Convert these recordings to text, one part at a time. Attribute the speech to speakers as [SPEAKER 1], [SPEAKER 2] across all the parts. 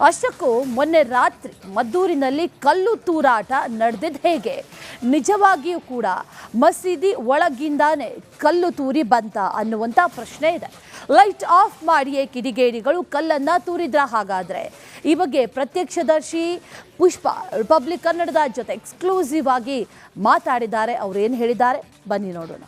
[SPEAKER 1] ಅಷ್ಟಕ್ಕೂ ಮೊನ್ನೆ ರಾತ್ರಿ ಮದ್ದೂರಿನಲ್ಲಿ ಕಲ್ಲು ತೂರಾಟ ನಡೆದಿದ್ದು ಹೇಗೆ? ನಿಜವಾಗಿಯೂ ಕೂಡ ಮಸೀದಿ ಒಳಗಿಂದಾನೇ ಕಲ್ಲು ತೂರಿ ಬಂತ ಅನ್ನುವಂಥ ಪ್ರಶ್ನೆ ಇದೆ. ಲೈಟ್ ಆಫ್ ಮಾಡಿಯೇ ಕಿಡಿಗೇಡಿಗಳು ಕಲ್ಲನ್ನು ತೂರಿದ್ರ ಹಾಗಾದರೆ? ಈ ಬಗ್ಗೆ ಪ್ರತ್ಯಕ್ಷದರ್ಶಿ ಪುಷ್ಪ ರಿಪಬ್ಲಿಕ್ ಕನ್ನಡದ ಜೊತೆ ಎಕ್ಸ್ಕ್ಲೂಸಿವ್ ಆಗಿ ಮಾತಾಡಿದ್ದಾರೆ. ಅವರೇನು ಹೇಳಿದ್ದಾರೆ? ಬನ್ನಿ ನೋಡೋಣ.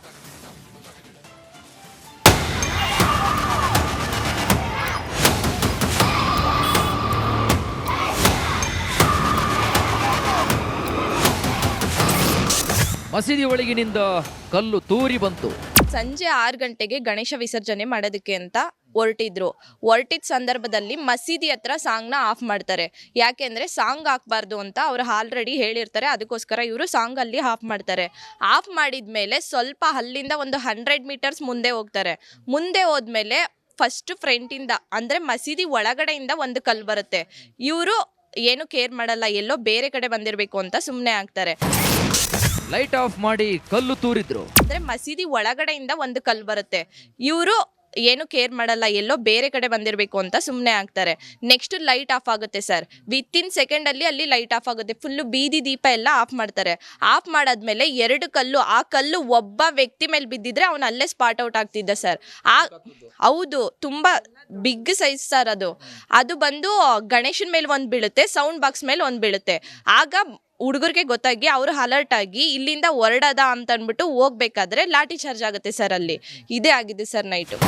[SPEAKER 2] ಮಸೀದಿ ಒಳಗಿನಿಂದ ಕಲ್ಲು ತೂರಿ ಬಂತು.
[SPEAKER 3] ಸಂಜೆ ಆರು ಗಂಟೆಗೆ ಗಣೇಶ ವಿಸರ್ಜನೆ ಮಾಡೋದಕ್ಕೆ ಅಂತ ಹೊರಟಿದ್ರು. ಹೊರಟಿದ ಸಂದರ್ಭದಲ್ಲಿ ಮಸೀದಿ ಹತ್ರ ಸಾಂಗ್ನ ಆಫ್ ಮಾಡ್ತಾರೆ. ಯಾಕೆಂದ್ರೆ ಸಾಂಗ್ ಹಾಕ್ಬಾರ್ದು ಅಂತ ಅವ್ರು ಆಲ್ರೆಡಿ ಹೇಳಿರ್ತಾರೆ. ಅದಕ್ಕೋಸ್ಕರ ಇವರು ಸಾಂಗ್ ಅಲ್ಲಿ ಆಫ್ ಮಾಡ್ತಾರೆ. ಆಫ್ ಮಾಡಿದ ಮೇಲೆ ಸ್ವಲ್ಪ ಅಲ್ಲಿಂದ ಒಂದು ಹಂಡ್ರೆಡ್ ಮೀಟರ್ಸ್ ಮುಂದೆ ಹೋಗ್ತಾರೆ. ಮುಂದೆ ಹೋದ್ಮೇಲೆ ಫಸ್ಟ್ ಫ್ರಂಟಿಂದ ಅಂದ್ರೆ ಮಸೀದಿ ಒಳಗಡೆಯಿಂದ ಒಂದು ಕಲ್ಲು ಬರುತ್ತೆ. ಇವರು ಏನು ಕೇರ್ ಮಾಡಲ್ಲ ಎಲ್ಲೋ ಬೇರೆ ಕಡೆ ಬಂದಿರಬೇಕು ಅಂತ ಸುಮ್ಮನೆ ಆಗ್ತಾರೆ.
[SPEAKER 2] ಲೈಟ್ ಆಫ್ ಮಾಡಿ ಕಲ್ಲು ತೂರಿದ್ರು.
[SPEAKER 3] ಅಂದ್ರೆ ಮಸೀದಿ ಒಳಗಡೆಯಿಂದ ಒಂದು ಕಲ್ಲು ಬರುತ್ತೆ. ಇವರು ಏನು ಕೇರ್ ಮಾಡಲ್ಲ, ಎಲ್ಲೋ ಬೇರೆ ಕಡೆ ಬಂದಿರಬೇಕು ಅಂತ ಸುಮ್ಮನೆ ಆಗ್ತಾರೆ. ನೆಕ್ಸ್ಟ್ ಲೈಟ್ ಆಫ್ ಆಗುತ್ತೆ ಸರ್ ವಿತ್ ಇನ್ ಸೆಕೆಂಡ್ ಅಲ್ಲಿ ಅಲ್ಲಿ ಲೈಟ್ ಆಫ್ ಆಗುತ್ತೆ. ಫುಲ್ಲು ಬೀದಿ ದೀಪ ಎಲ್ಲ ಆಫ್ ಮಾಡ್ತಾರೆ. ಆಫ್ ಮಾಡಾದ್ಮೇಲೆ ಎರಡು ಕಲ್ಲು, ಆ ಕಲ್ಲು ಒಬ್ಬ ವ್ಯಕ್ತಿ ಮೇಲೆ ಬಿದ್ದಿದ್ರೆ ಅವನು ಅಲ್ಲೇ ಸ್ಪಾಟ್ ಔಟ್ ಆಗ್ತಿದ್ದ ಸರ್ ಆ ಹೌದು, ತುಂಬಾ ಬಿಗ್ ಸೈಜ್ ಸರ್ ಅದು. ಅದು ಬಂದು ಗಣೇಶನ್ ಮೇಲೆ ಒಂದು ಬೀಳುತ್ತೆ ಸೌಂಡ್ ಬಾಕ್ಸ್ ಮೇಲೆ ಒಂದು ಬೀಳುತ್ತೆ. ಆಗ ಹುಡುಗರಿಗೆ ಗೊತ್ತಾಗಿ ಅವರು ಅಲರ್ಟ್ ಆಗಿ ಇಲ್ಲಿಂದ ಹೊರಡದ ಅಂತ ಅಂದ್ಬಿಟ್ಟು ಹೋಗ್ಬೇಕಾದ್ರೆ ಲಾಠಿ ಚಾರ್ಜ್ ಆಗುತ್ತೆ ಸರ್ ಅಲ್ಲಿ. ಇದೇ ಆಗಿದೆ ಸರ್ ನೈಟು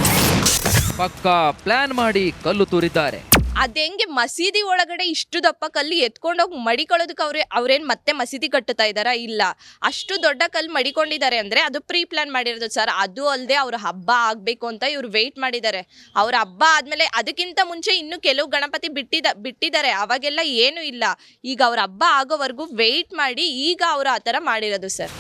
[SPEAKER 2] ಪಕ್ಕಾ ಪ್ಲಾನ್ ಮಾಡಿ ಕಲ್ಲು ತೂರಿದ್ದಾರೆ.
[SPEAKER 3] ಅದ್ ಹೆಂಗೆ ಮಸೀದಿ ಒಳಗಡೆ ಇಷ್ಟು ದಪ್ಪ ಕಲ್ಲು ಎತ್ಕೊಂಡೋಗಿ ಮಡಿಕೊಳ್ಳೋದಕ್ಕೆ ಅವ್ರೆ ಅವ್ರೇನು ಮತ್ತೆ ಮಸೀದಿ ಕಟ್ಟುತ್ತಾ ಇದ್ದಾರಾ? ಇಲ್ಲ. ಅಷ್ಟು ದೊಡ್ಡ ಕಲ್ಲು ಮಡಿಕೊಂಡಿದ್ದಾರೆ ಅಂದರೆ ಅದು ಪ್ರೀ ಪ್ಲಾನ್ ಮಾಡಿರೋದು ಸರ್. ಅದು ಅಲ್ಲದೆ ಅವ್ರ ಹಬ್ಬ ಆಗಬೇಕು ಅಂತ ಇವ್ರು ವೆಯ್ಟ್ ಮಾಡಿದ್ದಾರೆ. ಅವ್ರ ಹಬ್ಬ ಆದಮೇಲೆ ಅದಕ್ಕಿಂತ ಮುಂಚೆ ಇನ್ನು ಕೆಲವು ಗಣಪತಿ ಬಿಟ್ಟಿದ ಬಿಟ್ಟಿದ್ದಾರೆ. ಅವಾಗೆಲ್ಲ ಏನೂ ಇಲ್ಲ. ಈಗ ಅವ್ರ ಹಬ್ಬ ಆಗೋವರೆಗೂ ವೆಯ್ಟ್ ಮಾಡಿ ಈಗ ಅವರು ಆ ಥರ ಮಾಡಿರೋದು ಸರ್.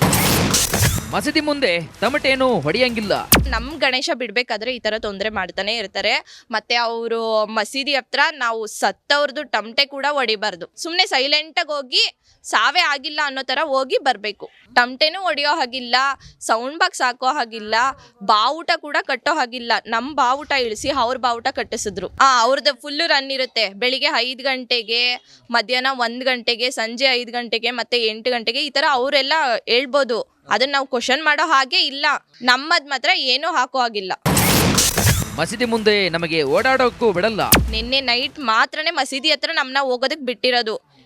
[SPEAKER 2] ಮಸೀದಿ ಮುಂದೆ ತಮಟೇನು ಹೊಡೆಯಂಗಿಲ್ಲ.
[SPEAKER 3] ನಮ್ ಗಣೇಶ ಬಿಡ್ಬೇಕಾದ್ರೆ ಈ ತರ ತೊಂದರೆ ಮಾಡ್ತಾನೆ ಇರ್ತಾರೆ. ಮತ್ತೆ ಅವರು ಮಸೀದಿ ಹತ್ರ ನಾವು ಸತ್ತವ್ರದ್ದು ಟಮಟೆ ಕೂಡ ಹೊಡಿಬಾರ್ದು. ಸುಮ್ನೆ ಸೈಲೆಂಟ್ ಆಗಿ ಹೋಗಿ ಸಾವೇ ಆಗಿಲ್ಲ ಅನ್ನೋ ತರ ಹೋಗಿ ಬರ್ಬೇಕು. ಟಮಟೆನೂ ಒಡಿಯೋ ಹಾಗಿಲ್ಲ ಸೌಂಡ್ ಬಾಕ್ಸ್ ಹಾಕೋ ಹಾಗಿಲ್ಲ, ಬಾವುಟ ಕೂಡ ಕಟ್ಟೋ ಹಾಗಿಲ್ಲ. ನಮ್ ಬಾವುಟ ಇಳಿಸಿ ಅವ್ರ ಬಾವುಟ ಕಟ್ಟಿಸಿದ್ರು. ಆ ಅವ್ರದ್ದು ಫುಲ್ ರನ್ ಇರುತ್ತೆ. ಬೆಳಿಗ್ಗೆ ಐದು ಗಂಟೆಗೆ, ಮಧ್ಯಾಹ್ನ ಒಂದು ಗಂಟೆಗೆ, ಸಂಜೆ ಐದು ಗಂಟೆಗೆ, ಮತ್ತೆ ಎಂಟು ಗಂಟೆಗೆ ಈ ತರ ಅವರೆಲ್ಲ ಹೇಳ್ಬೋದು. ಅದನ್ನ ನಾವು ಕ್ವಶನ್ ಮಾಡೋ ಹಾಗೆ ಇಲ್ಲ. ನಮ್ಮದ್ ಮಾತ್ರ ಏನೂ ಹಾಕೋ ಹಾಗಿಲ್ಲ.
[SPEAKER 2] ಮಸೀದಿ ಮುಂದೆ ನಮಗೆ ಓಡಾಡೋಕ್ಕೂ ಬಿಡಲ್ಲ.
[SPEAKER 3] ನಿನ್ನೆ ನೈಟ್ ಮಾತ್ರನೇ ಮಸೀದಿ ಹತ್ರ ನಮ್ಮನ್ನ ಹೋಗೋದಕ್ಕೆ ಬಿಟ್ಟಿರೋದು.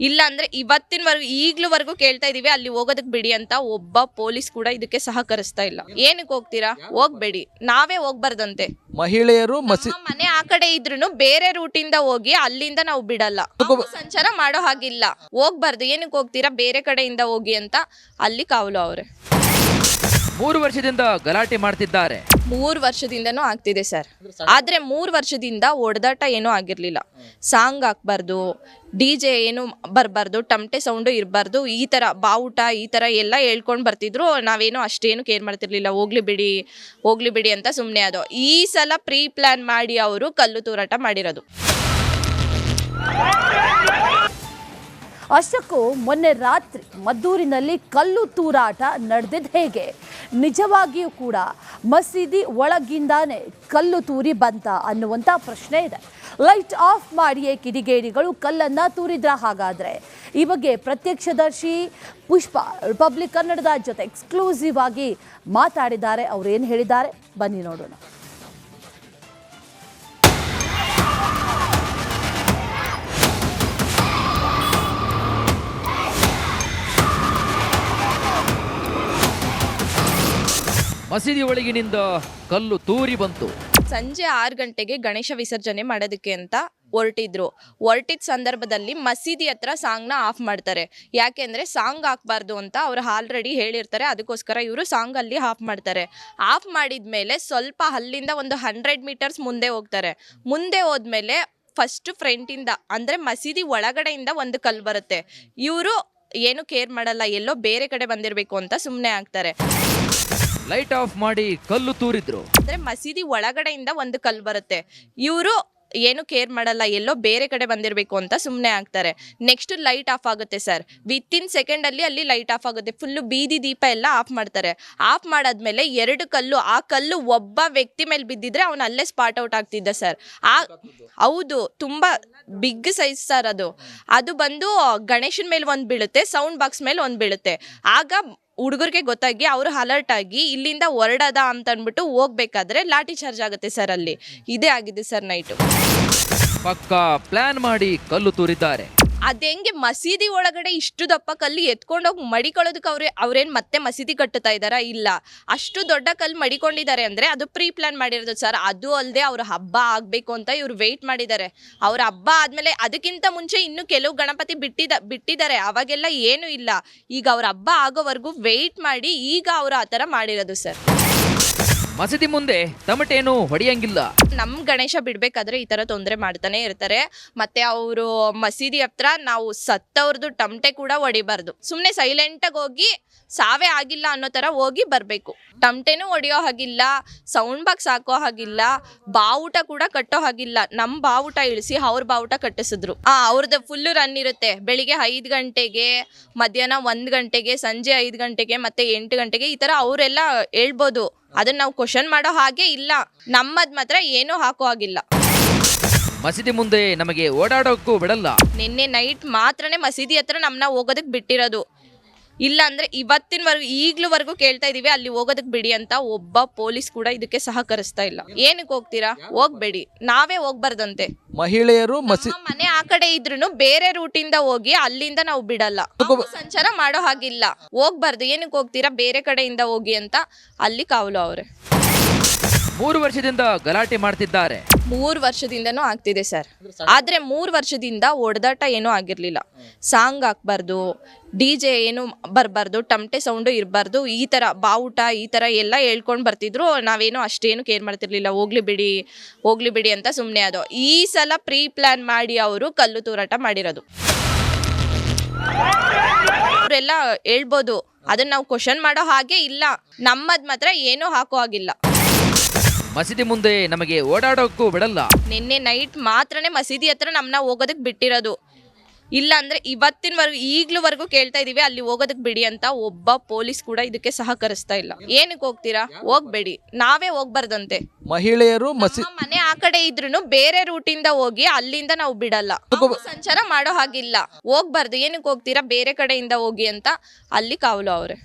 [SPEAKER 3] ಇಲ್ಲ ಅಂದ್ರೆ ಇವತ್ತಿನವರೆಗೂ ಈಗ್ಲೂವರೆಗೂ ಕೇಳ್ತಾ ಇದೀವಿ ಅಲ್ಲಿ ಹೋಗೋದಕ್ಕೆ ಬಿಡಿ ಅಂತ ಒಬ್ಬ ಪೊಲೀಸ್ ಕೂಡ ಇದಕ್ಕೆ ಸಹಕರಿಸ್ತಾ ಇಲ್ಲ. ಏನಕ್ಕೆ ಹೋಗ್ತೀರಾ? ಹೋಗ್ಬೇಡಿ. ನಾವೇ ಹೋಗ್ಬಾರ್ದಂತೆ.
[SPEAKER 4] ಮಹಿಳೆಯರು ಮಸಿ
[SPEAKER 3] ನಮ್ಮ ಮನೆ ಆ ಕಡೆ ಇದ್ರು ಬೇರೆ ರೂಟಿಂದ ಹೋಗಿ ಅಲ್ಲಿಂದ ನಾವು ಬಿಡಲ್ಲ. ಸಂಚಾರ ಮಾಡೋ ಹಾಗಿಲ್ಲ. ಹೋಗ್ಬಾರ್ದು. ಏನಕ್ಕೆ ಹೋಗ್ತೀರಾ? ಬೇರೆ ಕಡೆಯಿಂದ ಹೋಗಿ ಅಂತ ಅಲ್ಲಿ ಕಾವಲು ಅವ್ರೆ.
[SPEAKER 2] ಮೂರು ವರ್ಷದಿಂದ ಗಲಾಟೆ ಮಾಡ್ತಿದ್ದಾರೆ.
[SPEAKER 3] ಮೂರು ವರ್ಷದಿಂದನೂ ಆಗ್ತಿದೆ ಸರ್. ಆದ್ರೆ ಮೂರು ವರ್ಷದಿಂದ ಒಡೆದಾಟ ಏನೂ ಆಗಿರ್ಲಿಲ್ಲ. ಸಾಂಗ್ ಹಾಕ್ಬಾರ್ದು ಡಿ ಜೆ ಏನು ಬರಬಾರ್ದು ಟಮಟೆ ಸೌಂಡು ಇರಬಾರ್ದು ಈ ಥರ ಬಾವುಟ ಈ ಥರ ಎಲ್ಲ ಹೇಳ್ಕೊಂಡು ಬರ್ತಿದ್ರು. ನಾವೇನು ಅಷ್ಟೇನು ಕೇರ್ ಮಾಡ್ತಿರ್ಲಿಲ್ಲ. ಹೋಗ್ಲಿ ಬಿಡಿ ಹೋಗ್ಲಿ ಬಿಡಿ ಅಂತ ಸುಮ್ಮನೆ ಅದು ಈ ಸಲ ಪ್ರೀ ಪ್ಲಾನ್ ಮಾಡಿ ಅವರು ಕಲ್ಲು ತೂರಾಟ ಮಾಡಿರೋದು.
[SPEAKER 1] ಅಷ್ಟಕ್ಕೂ ಮೊನ್ನೆ ರಾತ್ರಿ ಮದ್ದೂರಿನಲ್ಲಿ ಕಲ್ಲು ತೂರಾಟ ನಡೆದಿದ್ದು ಹೇಗೆ? ನಿಜವಾಗಿಯೂ ಕೂಡ ಮಸೀದಿ ಒಳಗಿಂದಾನೇ ಕಲ್ಲು ತೂರಿ ಬಂತ ಅನ್ನುವಂಥ ಪ್ರಶ್ನೆ ಇದೆ. ಲೈಟ್ ಆಫ್ ಮಾಡಿಯೇ ಕಿಡಿಗೇಡಿಗಳು ಕಲ್ಲನ್ನು ತೂರಿದ್ರ ಹಾಗಾದರೆ? ಈ ಬಗ್ಗೆ ಪ್ರತ್ಯಕ್ಷದರ್ಶಿ ಪುಷ್ಪ ರಿಪಬ್ಲಿಕ್ ಕನ್ನಡದ ಜೊತೆ ಎಕ್ಸ್ಕ್ಲೂಸಿವ್ ಆಗಿ ಮಾತಾಡಿದ್ದಾರೆ. ಅವರೇನು ಹೇಳಿದ್ದಾರೆ? ಬನ್ನಿ ನೋಡೋಣ.
[SPEAKER 2] ಮಸೀದಿ ಒಳಗಿನಿಂದ ಕಲ್ಲು ತೂರಿ ಬಂತು.
[SPEAKER 3] ಸಂಜೆ ಆರು ಗಂಟೆಗೆ ಗಣೇಶ ವಿಸರ್ಜನೆ ಮಾಡೋದಕ್ಕೆ ಅಂತ ಹೊರಟಿದ್ರು. ಹೊರಟಿದ ಸಂದರ್ಭದಲ್ಲಿ ಮಸೀದಿ ಹತ್ರ ಸಾಂಗ್ನ ಆಫ್ ಮಾಡ್ತಾರೆ. ಯಾಕೆಂದ್ರೆ ಸಾಂಗ್ ಹಾಕ್ಬಾರ್ದು ಅಂತ ಅವ್ರು ಆಲ್ರೆಡಿ ಹೇಳಿರ್ತಾರೆ. ಅದಕ್ಕೋಸ್ಕರ ಇವರು ಸಾಂಗ್ ಅಲ್ಲಿ ಆಫ್ ಮಾಡ್ತಾರೆ. ಆಫ್ ಮಾಡಿದ ಮೇಲೆ ಸ್ವಲ್ಪ ಅಲ್ಲಿಂದ ಒಂದು ಹಂಡ್ರೆಡ್ ಮೀಟರ್ಸ್ ಮುಂದೆ ಹೋಗ್ತಾರೆ. ಮುಂದೆ ಹೋದ್ಮೇಲೆ ಫಸ್ಟ್ ಫ್ರಂಟಿಂದ ಅಂದ್ರೆ ಮಸೀದಿ ಒಳಗಡೆಯಿಂದ ಒಂದು ಕಲ್ಲು ಬರುತ್ತೆ. ಇವರು ಏನು ಕೇರ್ ಮಾಡಲ್ಲ, ಎಲ್ಲೋ ಬೇರೆ ಕಡೆ ಬಂದಿರಬೇಕು ಅಂತ ಸುಮ್ಮನೆ ಆಗ್ತಾರೆ.
[SPEAKER 2] ಲೈಟ್ ಆಫ್ ಮಾಡಿ ಕಲ್ಲು ತೂರಿದ್ರು.
[SPEAKER 3] ಅಂದ್ರೆ ಮಸೀದಿ ಒಳಗಡೆಯಿಂದ ಒಂದು ಕಲ್ಲು ಬರುತ್ತೆ. ಇವರು ಏನು ಕೇರ್ ಮಾಡಲ್ಲ, ಎಲ್ಲೋ ಬೇರೆ ಕಡೆ ಬಂದಿರಬೇಕು ಅಂತ ಸುಮ್ಮನೆ ಆಗ್ತಾರೆ. ನೆಕ್ಸ್ಟ್ ಲೈಟ್ ಆಫ್ ಆಗುತ್ತೆ ಸರ್ ವಿತ್ ಇನ್ ಸೆಕೆಂಡ್ ಅಲ್ಲಿ ಲೈಟ್ ಆಫ್ ಆಗುತ್ತೆ. ಫುಲ್ಲು ಬೀದಿ ದೀಪ ಎಲ್ಲ ಆಫ್ ಮಾಡ್ತಾರೆ. ಆಫ್ ಮಾಡಾದ್ಮೇಲೆ ಎರಡು ಕಲ್ಲು, ಆ ಕಲ್ಲು ಒಬ್ಬ ವ್ಯಕ್ತಿ ಮೇಲೆ ಬಿದ್ದಿದ್ರೆ ಅವನು ಅಲ್ಲೇ ಸ್ಪಾಟ್ ಔಟ್ ಆಗ್ತಿದ್ದ ಸರ್ ಆ ಹೌದು, ತುಂಬಾ ಬಿಗ್ ಸೈಜ್ ಸರ್ ಅದು. ಅದು ಬಂದು ಗಣೇಶನ ಮೇಲೆ ಒಂದು ಬೀಳುತ್ತೆ ಸೌಂಡ್ ಬಾಕ್ಸ್ ಮೇಲೆ ಒಂದು ಬೀಳುತ್ತೆ. ಆಗ ಹುಡುಗರಿಗೆ ಗೊತ್ತಾಗಿ ಅವರು ಅಲರ್ಟ್ ಆಗಿ ಇಲ್ಲಿಂದ ಹೊರಡದ ಅಂತ ಅಂದ್ಬಿಟ್ಟು ಹೋಗ್ಬೇಕಾದ್ರೆ ಲಾಠಿ ಚಾರ್ಜ್ ಆಗುತ್ತೆ ಸರ್ ಅಲ್ಲಿ. ಇದೇ ಆಗಿದೆ ಸರ್ ನೈಟು
[SPEAKER 2] ಪಕ್ಕಾ ಪ್ಲಾನ್ ಮಾಡಿ ಕಲ್ಲು ತೂರಿದ್ದಾರೆ.
[SPEAKER 3] ಅದ್ ಹೆಂಗೆ ಮಸೀದಿ ಒಳಗಡೆ ಇಷ್ಟು ದಪ್ಪ ಕಲ್ಲು ಎತ್ಕೊಂಡೋಗಿ ಮಡಿಕೊಳ್ಳೋದಕ್ಕೆ ಅವ್ರೆ ಅವ್ರೇನ್ ಮತ್ತೆ ಮಸೀದಿ ಕಟ್ಟುತ್ತಾ ಇದ್ದಾರಾ? ಇಲ್ಲ. ಅಷ್ಟು ದೊಡ್ಡ ಕಲ್ಲು ಮಡಿಕೊಂಡಿದ್ದಾರೆ ಅಂದ್ರೆ ಅದು ಪ್ರೀ ಪ್ಲಾನ್ ಮಾಡಿರೋದು ಸರ್. ಅದು ಅಲ್ಲದೆ ಅವ್ರ ಹಬ್ಬ ಆಗಬೇಕು ಅಂತ ಇವ್ರು ವೆಯ್ಟ್ ಮಾಡಿದ್ದಾರೆ. ಅವ್ರ ಹಬ್ಬ ಆದಮೇಲೆ ಅದಕ್ಕಿಂತ ಮುಂಚೆ ಇನ್ನು ಕೆಲವು ಗಣಪತಿ ಬಿಟ್ಟಿದ ಬಿಟ್ಟಿದ್ದಾರೆ. ಅವಾಗೆಲ್ಲ ಏನು ಇಲ್ಲ. ಈಗ ಅವ್ರ ಹಬ್ಬ ಆಗೋವರೆಗೂ ವೆಯ್ಟ್ ಮಾಡಿ ಈಗ ಅವ್ರು ಆ ಥರ ಮಾಡಿರೋದು ಸರ್.
[SPEAKER 2] ಮಸೀದಿ ಮುಂದೆ ತಮಟೇನು ಹೊಡೆಯಂಗಿಲ್ಲ.
[SPEAKER 3] ನಮ್ಮ ಗಣೇಶ ಬಿಡ್ಬೇಕಾದ್ರೆ ಈ ತರ ತೊಂದರೆ ಮಾಡ್ತಾನೆ ಇರ್ತಾರೆ. ಮತ್ತೆ ಅವರು ಮಸೀದಿ ಹತ್ರ ನಾವು ಸತ್ತವ್ರದ್ದು ಟಮಟೆ ಕೂಡ ಹೊಡಿಬಾರ್ದು. ಸುಮ್ಮನೆ ಸೈಲೆಂಟಾಗಿ ಹೋಗಿ ಸಾವೇ ಆಗಿಲ್ಲ ಅನ್ನೋ ತರ ಹೋಗಿ ಬರಬೇಕು. ಟಮಟೆನೂ ಹೊಡೆಯೋ ಹಾಗಿಲ್ಲ ಸೌಂಡ್ ಬಾಕ್ಸ್ ಹಾಕೋ ಹಾಗಿಲ್ಲ, ಬಾವುಟ ಕೂಡ ಕಟ್ಟೋ ಹಾಗಿಲ್ಲ. ನಮ್ಮ ಬಾವುಟ ಇಳಿಸಿ ಅವ್ರ ಬಾವುಟ ಕಟ್ಟಿಸಿದ್ರು. ಆ ಅವ್ರದ್ದು ಫುಲ್ ರನ್ ಇರುತ್ತೆ. ಬೆಳಿಗ್ಗೆ ಐದು ಗಂಟೆಗೆ, ಮಧ್ಯಾಹ್ನ ಒಂದು ಗಂಟೆಗೆ, ಸಂಜೆ ಐದು ಗಂಟೆಗೆ, ಮತ್ತೆ ಎಂಟು ಗಂಟೆಗೆ ಈ ತರ ಅವರೆಲ್ಲ ಹೇಳ್ಬೋದು. ಅದನ್ನ ನಾವು ಕ್ವಶನ್ ಮಾಡೋ ಹಾಗೆ ಇಲ್ಲ. ನಮ್ಮದ್ ಮಾತ್ರ ಏನೂ ಹಾಕೋ ಹಾಗಿಲ್ಲ.
[SPEAKER 2] ಮಸೀದಿ ಮುಂದೆ ನಮಗೆ ಓಡಾಡೋಕ್ಕೂ ಬಿಡಲ್ಲ.
[SPEAKER 3] ನಿನ್ನೆ ನೈಟ್ ಮಾತ್ರನೇ ಮಸೀದಿ ಹತ್ರ ನಮ್ಮನ್ನ ಹೋಗೋದಕ್ಕೆ ಬಿಟ್ಟಿರೋದು. ಇಲ್ಲ ಅಂದ್ರೆ ಇವತ್ತಿನವರೆಗೂ ಈಗ್ಲೂವರೆಗೂ ಕೇಳ್ತಾ ಇದೀವಿ ಅಲ್ಲಿ ಹೋಗೋದಕ್ಕೆ ಬಿಡಿ ಅಂತ ಒಬ್ಬ ಪೊಲೀಸ್ ಕೂಡ ಇದಕ್ಕೆ ಸಹಕರಿಸ್ತಾ ಇಲ್ಲ. ಏನಕ್ಕೆ ಹೋಗ್ತೀರಾ? ಹೋಗ್ಬೇಡಿ. ನಾವೇ ಹೋಗ್ಬಾರ್ದಂತೆ.
[SPEAKER 4] ಮಹಿಳೆಯರು ಮಸಿ
[SPEAKER 3] ನಮ್ಮ ಮನೆ ಆ ಕಡೆ ಇದ್ರು ಬೇರೆ ರೂಟಿಂದ ಹೋಗಿ ಅಲ್ಲಿಂದ ನಾವು ಬಿಡಲ್ಲ. ನಾವು ಸಂಚಾರ ಮಾಡೋ ಹಾಗಿಲ್ಲ. ಹೋಗ್ಬಾರ್ದು. ಏನಕ್ಕೆ ಹೋಗ್ತೀರಾ? ಬೇರೆ ಕಡೆಯಿಂದ ಹೋಗಿ ಅಂತ ಅಲ್ಲಿ ಕಾವಲು ಅವ್ರೆ.
[SPEAKER 2] ಮೂರು ವರ್ಷದಿಂದ ಗಲಾಟೆ ಮಾಡ್ತಿದ್ದಾರೆ.
[SPEAKER 3] ಮೂರು ವರ್ಷದಿಂದನೂ ಆಗ್ತಿದೆ ಸರ್. ಆದ್ರೆ ಮೂರು ವರ್ಷದಿಂದ ಒಡೆದಾಟ ಏನೂ ಆಗಿರಲಿಲ್ಲ. ಸಾಂಗ್ ಹಾಕ್ಬಾರ್ದು ಡಿ ಜೆ ಏನು ಬರಬಾರ್ದು ಟಮಟೆ ಸೌಂಡು ಇರಬಾರ್ದು ಈ ಥರ ಬಾವುಟ ಈ ಥರ ಎಲ್ಲ ಹೇಳ್ಕೊಂಡು ಬರ್ತಿದ್ರು. ನಾವೇನು ಅಷ್ಟೇನು ಕೇರ್ ಮಾಡ್ತಿರ್ಲಿಲ್ಲ. ಹೋಗ್ಲಿ ಬಿಡಿ ಹೋಗ್ಲಿ ಬಿಡಿ ಅಂತ ಸುಮ್ಮನೆ ಅದು. ಈ ಸಲ ಪ್ರೀ ಪ್ಲ್ಯಾನ್ ಮಾಡಿ ಅವರು ಕಲ್ಲು ತೂರಾಟ ಮಾಡಿರೋದು. ಅವರೆಲ್ಲ ಹೇಳ್ಬೋದು ಅದನ್ನ ನಾವು ಕ್ವಶನ್ ಮಾಡೋ ಹಾಗೆ ಇಲ್ಲ. ನಮ್ಮದು ಮಾತ್ರ ಏನೂ ಹಾಕೋ ಹಾಗಿಲ್ಲ.
[SPEAKER 2] ಮಸೀದಿ ಮುಂದೆ ನಮಗೆ ಓಡಾಡೋಕ್ಕೂ ಬಿಡಲ್ಲ.
[SPEAKER 3] ನಿನ್ನೆ ನೈಟ್ ಮಾತ್ರನೇ ಮಸೀದಿ ಹತ್ರ ನಮ್ಮನ್ನ ಹೋಗೋದಕ್ಕೆ ಬಿಟ್ಟಿರೋದು. ಇಲ್ಲ ಅಂದ್ರೆ ಇವತ್ತಿನವರೆಗೂ ಈಗ್ಲೂವರೆಗೂ ಕೇಳ್ತಾ ಇದೀವಿ ಅಲ್ಲಿ ಹೋಗೋದಕ್ಕೆ ಬಿಡಿ ಅಂತ ಒಬ್ಬ ಪೊಲೀಸ್ ಕೂಡ ಇದಕ್ಕೆ ಸಹಕರಿಸ್ತಾ ಇಲ್ಲ. ಏನಕ್ಕೆ ಹೋಗ್ತೀರಾ? ಹೋಗ್ಬೇಡಿ. ನಾವೇ ಹೋಗ್ಬಾರ್ದಂತೆ.
[SPEAKER 4] ಮಹಿಳೆಯರು ಮಸಿ
[SPEAKER 3] ಮನೆ ಆ ಕಡೆ ಇದ್ರು ಬೇರೆ ರೂಟಿಂದ ಹೋಗಿ ಅಲ್ಲಿಂದ ನಾವು ಬಿಡಲ್ಲ. ನಾವು ಸಂಚಾರ ಮಾಡೋ ಹಾಗಿಲ್ಲ. ಹೋಗ್ಬಾರ್ದು. ಏನಕ್ಕೆ ಹೋಗ್ತೀರಾ? ಬೇರೆ ಕಡೆಯಿಂದ ಹೋಗಿ ಅಂತ ಅಲ್ಲಿ ಕಾವಲು ಅವ್ರೆ.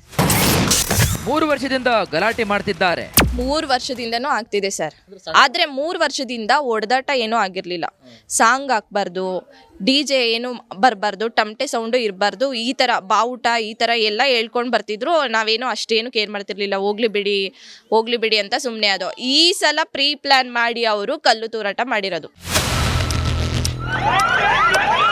[SPEAKER 2] ಮೂರು ವರ್ಷದಿಂದ ಗಲಾಟೆ ಮಾಡ್ತಿದ್ದಾರೆ.
[SPEAKER 3] ಮೂರು ವರ್ಷದಿಂದನೂ ಆಗ್ತಿದೆ ಸರ್. ಆದ್ರೆ ಮೂರು ವರ್ಷದಿಂದ ಒಡೆದಾಟ ಏನೂ ಆಗಿರ್ಲಿಲ್ಲ. ಸಾಂಗ್ ಹಾಕ್ಬಾರ್ದು ಡಿ ಜೆ ಏನು ಬರಬಾರ್ದು ಟಮಟೆ ಸೌಂಡು ಇರಬಾರ್ದು ಈ ಥರ ಬಾವುಟ ಈ ಥರ ಎಲ್ಲ ಹೇಳ್ಕೊಂಡು ಬರ್ತಿದ್ರು. ನಾವೇನು ಅಷ್ಟೇನು ಕೇರ್ ಮಾಡ್ತಿರ್ಲಿಲ್ಲ. ಹೋಗ್ಲಿ ಬಿಡಿ ಹೋಗ್ಲಿ ಬಿಡಿ ಅಂತ ಸುಮ್ಮನೆ ಅದು. ಈ ಸಲ ಪ್ರೀ ಪ್ಲಾನ್ ಮಾಡಿ ಅವರು ಕಲ್ಲು ತೂರಾಟ ಮಾಡಿರೋದು.